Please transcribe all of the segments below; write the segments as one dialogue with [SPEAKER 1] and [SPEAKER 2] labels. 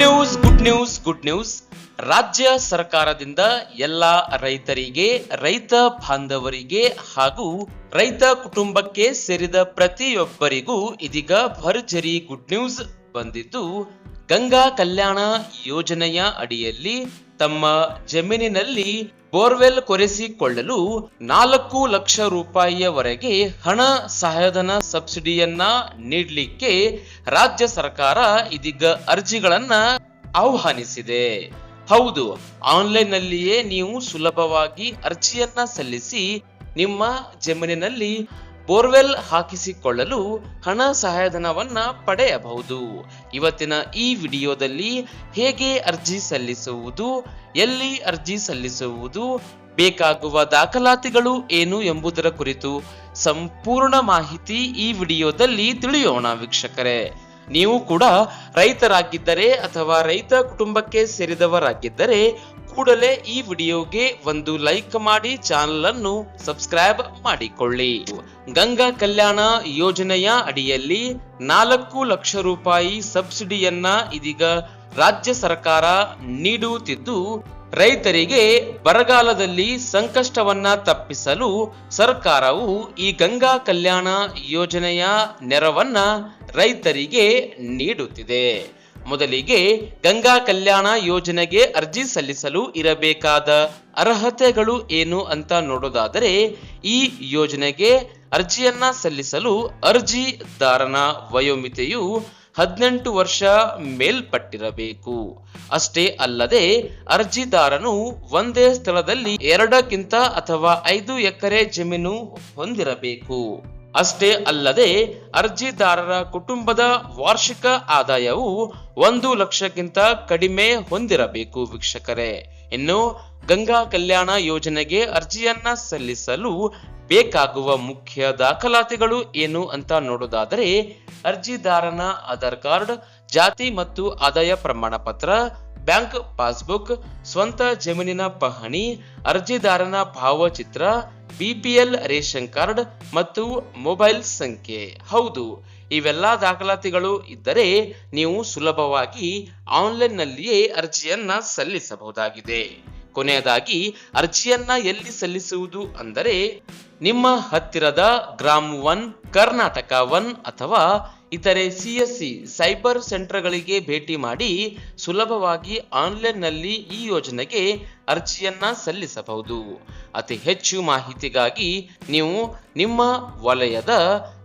[SPEAKER 1] News good news good news ರಾಜ್ಯ ಸರ್ಕಾರದಿಂದ ಎಲ್ಲ ರೈತರಿಗೆ, ರೈತ ಬಾಂಧವರಿಗೆ ಹಾಗೂ ರೈತ ಕುಟುಂಬಕ್ಕೆ ಸೇರಿದ ಪ್ರತಿಯೊಬ್ಬರಿಗೂ ಇದೀಗ ಭರ್ಜರಿ ಗುಡ್ ನ್ಯೂಸ್ ಬಂದಿದ್ದು, ಗಂಗಾ ಕಲ್ಯಾಣ ಯೋಜನೆಯ ಅಡಿಯಲ್ಲಿ ತಮ್ಮ ಜಮೀನಿನಲ್ಲಿ ಬೋರ್ವೆಲ್ ಕೊರೆಸಿಕೊಳ್ಳಲು ನಾಲ್ಕು ಲಕ್ಷ ರೂಪಾಯಿಯವರೆಗೆ ಹಣ ಸಹಾಯಧನ ಸಬ್ಸಿಡಿಯನ್ನ ನೀಡಲಿಕ್ಕೆ ರಾಜ್ಯ ಸರ್ಕಾರ ಇದೀಗ ಅರ್ಜಿಗಳನ್ನ ಆಹ್ವಾನಿಸಿದೆ. ಹೌದು ಆನ್ಲೈನ್ ನಲ್ಲಿಯೇ ನೀವು ಸುಲಭವಾಗಿ ಅರ್ಜಿಯನ್ನ ಸಲ್ಲಿಸಿ ನಿಮ್ಮ ಜಮೀನಿನಲ್ಲಿ ಬೋರ್ವೆಲ್ ಹಾಕಿಸಿಕೊಳ್ಳಲು ಹಣ ಸಹಾಯಧನವನ್ನ ಪಡೆಯಬಹುದು. ಇವತ್ತಿನ ಈ ವಿಡಿಯೋದಲ್ಲಿ ಹೇಗೆ ಅರ್ಜಿ ಸಲ್ಲಿಸುವುದು, ಎಲ್ಲಿ ಅರ್ಜಿ ಸಲ್ಲಿಸುವುದು, ಬೇಕಾಗುವ ದಾಖಲಾತಿಗಳು ಏನು ಎಂಬುದರ ಕುರಿತು ಸಂಪೂರ್ಣ ಮಾಹಿತಿ ಈ ವಿಡಿಯೋದಲ್ಲಿ ತಿಳಿಯೋಣ ವೀಕ್ಷಕರೇ. ನೀವು ಕೂಡ ರೈತರಾಗಿದ್ದರೆ ಅಥವಾ ರೈತ ಕುಟುಂಬಕ್ಕೆ ಸೇರಿದವರಾಗಿದ್ದರೆ ಕೂಡಲೇ ಈ ವಿಡಿಯೋಗೆ ಒಂದು ಲೈಕ್ ಮಾಡಿ ಚಾನಲ್ ಅನ್ನು ಸಬ್ಸ್ಕ್ರೈಬ್ ಮಾಡಿಕೊಳ್ಳಿ. ಗಂಗಾ ಕಲ್ಯಾಣ ಯೋಜನೆಯ ಅಡಿಯಲ್ಲಿ ನಾಲ್ಕು ಲಕ್ಷ ರೂಪಾಯಿ ಸಬ್ಸಿಡಿಯನ್ನ ಇದೀಗ ರಾಜ್ಯ ಸರ್ಕಾರ ನೀಡುತ್ತಿದ್ದು ರೈತರಿಗೆ ಬರಗಾಲದಲ್ಲಿ ಸಂಕಷ್ಟವನ್ನ ತಪ್ಪಿಸಲು ಸರ್ಕಾರವು ಈ ಗಂಗಾ ಕಲ್ಯಾಣ ಯೋಜನೆಯ ನೆರವನ್ನ ರೈತರಿಗೆ ನೀಡುತ್ತಿದೆ. ಮೊದಲಿಗೆ ಗಂಗಾ ಕಲ್ಯಾಣ ಯೋಜನೆಗೆ ಅರ್ಜಿ ಸಲ್ಲಿಸಲು ಇರಬೇಕಾದ ಅರ್ಹತೆಗಳು ಏನು ಅಂತ ನೋಡೋದಾದರೆ, ಈ ಯೋಜನೆಗೆ ಅರ್ಜಿಯನ್ನ ಸಲ್ಲಿಸಲು ಅರ್ಜಿದಾರನ ವಯೋಮಿತಿಯು ಹದಿನೆಂಟು ವರ್ಷ ಮೇಲ್ಪಟ್ಟಿರಬೇಕು. ಅಷ್ಟೇ ಅಲ್ಲದೆ ಅರ್ಜಿದಾರನು ಒಂದೇ ಸ್ಥಳದಲ್ಲಿ ಎರಡಕ್ಕಿಂತ ಅಥವಾ ಐದು ಎಕರೆ ಜಮೀನು ಹೊಂದಿರಬೇಕು. ಅಷ್ಟೇ ಅಲ್ಲದೆ ಅರ್ಜಿದಾರರ ಕುಟುಂಬದ ವಾರ್ಷಿಕ ಆದಾಯವು ಒಂದು ಲಕ್ಷಕ್ಕಿಂತ ಕಡಿಮೆ ಹೊಂದಿರಬೇಕು ವೀಕ್ಷಕರೇ. ಇನ್ನು ಗಂಗಾ ಕಲ್ಯಾಣ ಯೋಜನೆಗೆ ಅರ್ಜಿಯನ್ನ ಸಲ್ಲಿಸಲು ಬೇಕಾಗುವ ಮುಖ್ಯ ದಾಖಲಾತಿಗಳು ಏನು ಅಂತ ನೋಡೋದಾದರೆ, ಅರ್ಜಿದಾರನ ಆಧಾರ್ ಕಾರ್ಡ್, ಜಾತಿ ಮತ್ತು ಆದಾಯ ಪ್ರಮಾಣ ಪತ್ರ ಬ್ಯಾಂಕ್ ಪಾಸ್ಬುಕ್, ಸ್ವಂತ ಜಮೀನಿನ ಪಹಣಿ, ಅರ್ಜಿದಾರನ ಭಾವಚಿತ್ರ ಬಿಪಿಎಲ್ ರೇಷನ್ ಕಾರ್ಡ್ ಮತ್ತು ಮೊಬೈಲ್ ಸಂಖ್ಯೆ. ಹೌದು, ಇವೆಲ್ಲ ದಾಖಲಾತಿಗಳು ಇದ್ದರೆ ನೀವು ಸುಲಭವಾಗಿ ಆನ್ಲೈನ್ನಲ್ಲಿಯೇ ಅರ್ಜಿಯನ್ನ ಸಲ್ಲಿಸಬಹುದಾಗಿದೆ. ಕೊನೆಯದಾಗಿ, ಅರ್ಜಿಯನ್ನ ಎಲ್ಲಿ ಸಲ್ಲಿಸುವುದು ಅಂದರೆ ನಿಮ್ಮ ಹತ್ತಿರದ ಗ್ರಾಮ್ ಒನ್ ಕರ್ನಾಟಕ ಒನ್ ಅಥವಾ ಇತರೆ ಸಿಎಸ್ಸಿ ಸೈಬರ್ ಸೆಂಟರ್ಗಳಿಗೆ ಭೇಟಿ ಮಾಡಿ ಸುಲಭವಾಗಿ ಆನ್ಲೈನ್ನಲ್ಲಿ ಈ ಯೋಜನೆಗೆ ಅರ್ಜಿಯನ್ನ ಸಲ್ಲಿಸಬಹುದು. ಅತಿ ಹೆಚ್ಚು ಮಾಹಿತಿಗಾಗಿ ನೀವು ನಿಮ್ಮ ವಲಯದ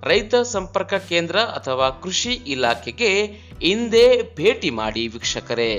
[SPEAKER 1] ರೈತ ಸಂಪರ್ಕ ಕೇಂದ್ರ ಅಥವಾ ಕೃಷಿ ಇಲಾಖೆಗೆ ಹಿಂದೆ ಭೇಟಿ ಮಾಡಿ ವೀಕ್ಷಕರೇ.